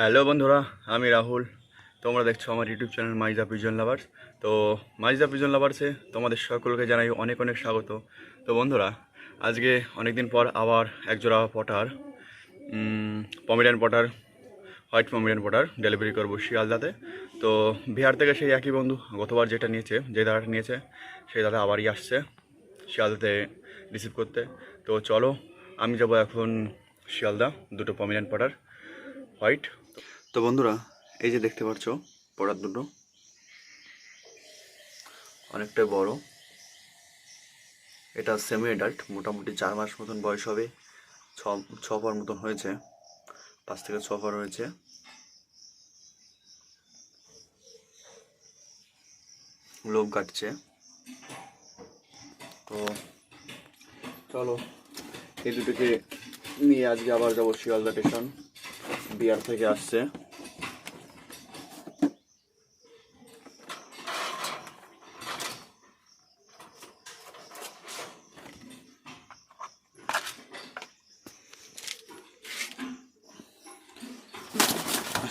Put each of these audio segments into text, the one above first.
Hello বন্ধুরা, আমি রাহুল। তোমরা দেখছ আমার YouTube channel Maija pigeon lovers. তো মাইজা পিজন লাভার্সে তোমাদের সকলকে জানাই অনেক অনেক স্বাগত। তো বন্ধুরা, আজকে অনেক দিন পর আবার একজোড়া pouter Pomeranian pouter white Pomeranian pouter delivery করব শিয়ালদাতে। তো বিহার থেকে সেই একই বন্ধু গতবার যেটা নিয়েছে, যে দাদাটা নিয়েছে, সেই দাদা আবারই আসছে শিয়ালদাতে রিসিভ করতে। তো চলো, আমি যাব এখন শিয়ালদা, দুটো পমিডান পটার হোয়াইট তো বন্ধুরা, এই যে দেখতে পাচ্ছ, পড়ার দুটো। অনেকটাই বড়। এটা সেমি অ্যাডাল্ট মোটামুটি চার মাস মতন বয়স হবে। ছ ছ পর মতন হয়েছে। পাঁচ থেকে ছ পর হয়েছে। লোভ কাটছে। তো চলো, এই দুটোকে নিয়ে আজকে আবার যাব শিয়ালদা স্টেশন বিহার থেকে আসছে।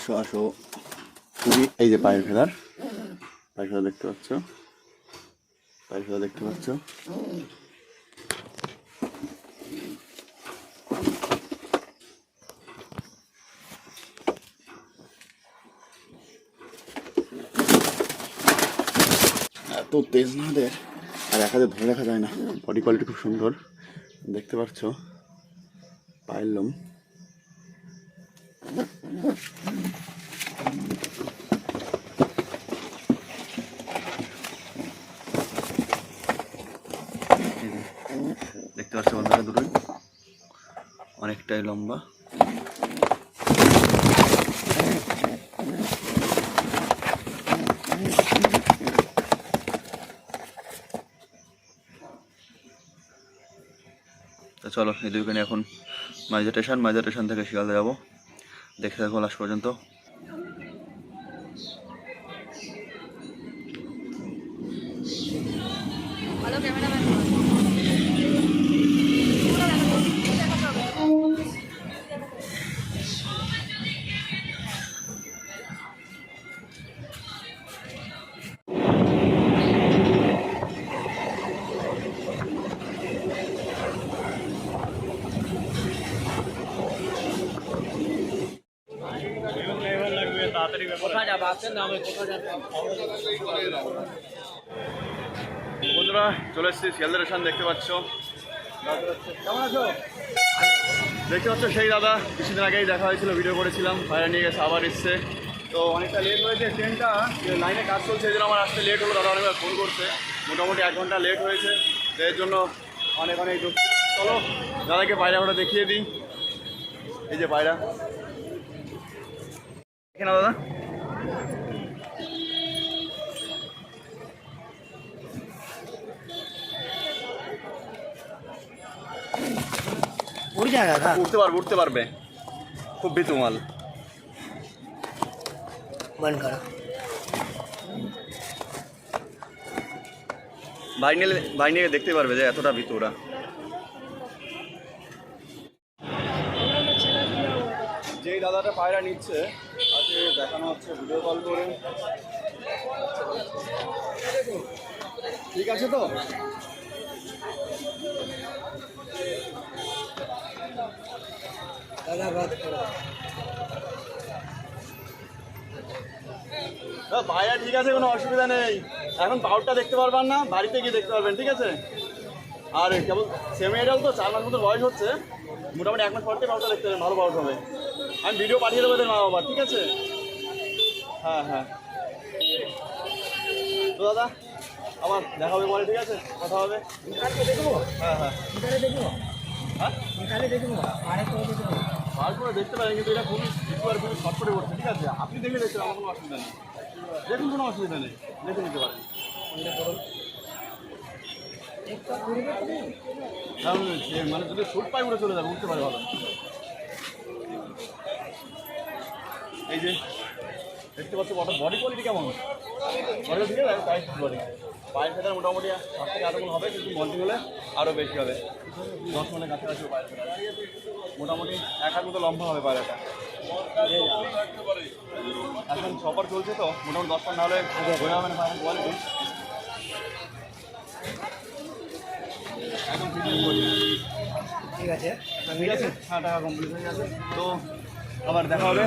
আসো আসো। খুবই এই যে পায়ের ফেলার। পায়ের ফেলা দেখতে পাচ্ছ? পায়ের ফেলা দেখতে পাচ্ছ? এত তেজ না দেয় আর এক হাতে ধরে রাখা যায় না। বডি কোয়ালিটি খুব সুন্দর। দেখতে পাচ্ছ? পায়ের লোম। দেখতে পাচ্ছ বন্ধুরা দুটোই? অনেকটাই লম্বা। চলো, এই দুইখানে এখন মাইজা স্টেশন মাইজা স্টেশন থেকে শিয়ালদা যাব। দেখে থাকো লাস্ট পর্যন্ত। ভালো ক্যামেরাম্যান বন্ধুরা, চলে এসেছি শিয়ালদা স্টেশন দেখতে পাচ্ছ। কেমন আছো দেখতে পাচ্ছ সেই দাদা, কিছুদিন আগেই দেখা হয়েছিল ভিডিও করেছিলাম বাইরে নিয়ে গেছে, আবার এসছে। তো অনেকটা লেট হয়েছে ট্রেনটা লাইনে কাজ চলছে, এই জন্য আমার আসতে লেট হলো, দাদা অনেকবার ফোন করছে। মোটামুটি এক ঘণ্টা লেট হয়েছে এর জন্য অনেক অনেক চলো, দাদাকে বাইরে ওটা দেখিয়ে দিই। এই যে বাইরা এখানে দাদা। উঠতে পারবে উঠতে পারবে। খুব বেতুমাল বন্ধ করো। ভাই নিয়ে ভাই নিয়ে দেখতে পারবে যে এতটা ভিতরা যেই দাদাটা পায়রা নিচ্ছে ঠিক আছে তো? ভাইয়া, ঠিক আছে, কোনো অসুবিধা নেই। এখন বাউটটা দেখতে পারবেন না, বাড়িতে গিয়ে দেখতে পারবেন, ঠিক আছে? আর কেবল সেমিটাও তো, চার মাস মতো বয়স হচ্ছে। মোটামুটি এক মাস পর থেকে বাউটটা দেখতে পারেন ভালো বাউট হবে। আমি ভিডিও পাঠিয়ে দেবো মা বাবা ঠিক আছে? হ্যাঁ হ্যাঁ। তো দাদা আমার দেখা হবে পরে ঠিক আছে? কথা হবে? কালকে দেখব? হ্যাঁ হ্যাঁ। কালে দেখব? হ্যাঁ? কালে দেখব? আরেকটা দেখতে পারেন কিন্তু এটা খুবই একবার খুবই শর্টকাটে করছে ঠিক আছে? আপনি দেখে দেখতে আমার কোনো অসুবিধা নেই। দেখুন কোনো অসুবিধা নেই। দেখে নিতে পারেন। মানে যদি সুট পাই উঠে চলে যাবে উঠতে পারে ভালো। এই যে দেখতে পাচ্ছ বড় বডি কোয়ালিটি কেমন? বডি ঠিক আছে টাইট বডি পায়ের ফেটার মোটামুটি সাত থেকে আট হবে কিন্তু মল্টি হলে আরও বেশি হবে। দশ মানে কাছাকাছি পায়ের মোটামুটি এক হাত মতো লম্বা হবে পায়রাটা এখন সফর চলছে তো মোটামুটি দশ না হলে হয়ে যাবে না বাইরের কোয়ালিটি ঠিক আছে ঠিক আছে হ্যাঁ টাকা কমপ্লিট হয়ে গেছে। তো আবার দেখা হবে।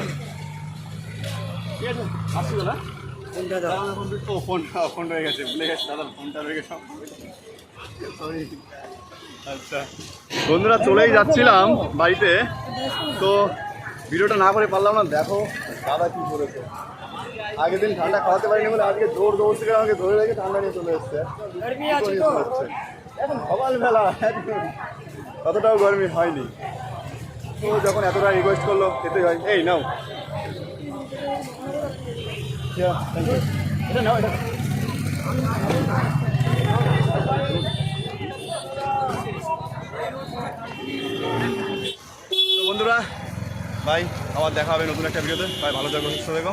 ঠিক আছে? আসছি দাদা। কোনটা দাদা ও ফোন ফোন রয়ে গেছে ভুলে গেছে দাদা ফোনটা রয়ে গেছে। আচ্ছা। বন্ধুরা চলেই যাচ্ছিলাম বাড়িতে। তো ভিডিওটা না করে পারলাম না দেখো দাদা কি করেছে। আগের দিন ঠান্ডা খাওয়াতে পারিনি বলে আজকে দৌড় দৌড় থেকে আমাকে ধরে রেখে ঠান্ডা নিয়ে চলে এসছে। এখন সকালবেলা অতটাও গরমি হয়নি। তো যখন এতটা রিকোয়েস্ট করল খেতে হয় এই নাও। Yeah, thank you. এটা তো বন্ধুরা ভাই আবার দেখা হবে নতুন একটা ভিডিওতে ভাই ভালো থাকো সুস্থ থেকো